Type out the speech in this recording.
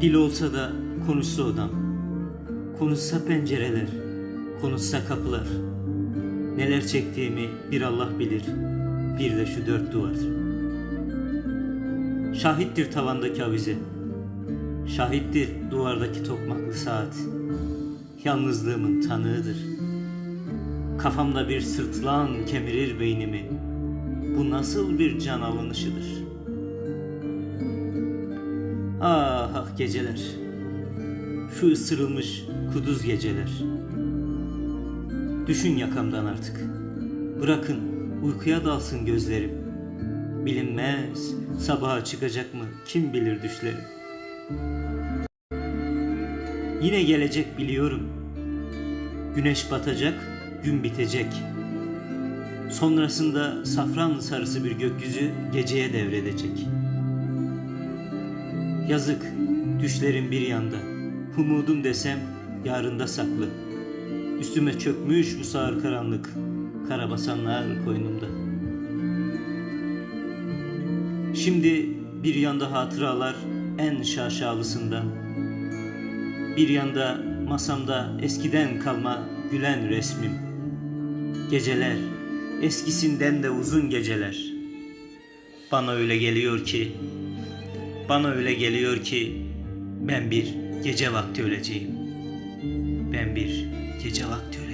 Dil olsa da konuşsa odam. Konuşsa pencereler, konuşsa kapılar. Neler çektiğimi bir Allah bilir, bir de şu dört duvar. Şahittir tavandaki avize, şahittir duvardaki tokmaklı saat. Yalnızlığımın tanığıdır. Kafamda bir sırtlan kemirir beynimi. Bu nasıl bir can alınışıdır? Ah ah geceler. Şu ısırılmış kuduz geceler. Düşün yakamdan artık. Bırakın uykuya dalsın gözlerim. Bilinmez sabaha çıkacak mı kim bilir düşlerim. Yine gelecek biliyorum. Güneş batacak, gün bitecek. Sonrasında safran sarısı bir gökyüzü geceye devredecek. Yazık, düşlerim bir yanda. Umudum desem yarında saklı. Üstüme çökmüş bu sağır karanlık. Karabasanlar koynumda. Şimdi bir yanda hatıralar en şaşalısından. Bir yanda masamda eskiden kalma gülen resmim. Geceler, eskisinden de uzun geceler. Bana öyle geliyor ki, bana öyle geliyor ki ben bir gece vakti öleceğim. Ben bir gece vakti öleceğim.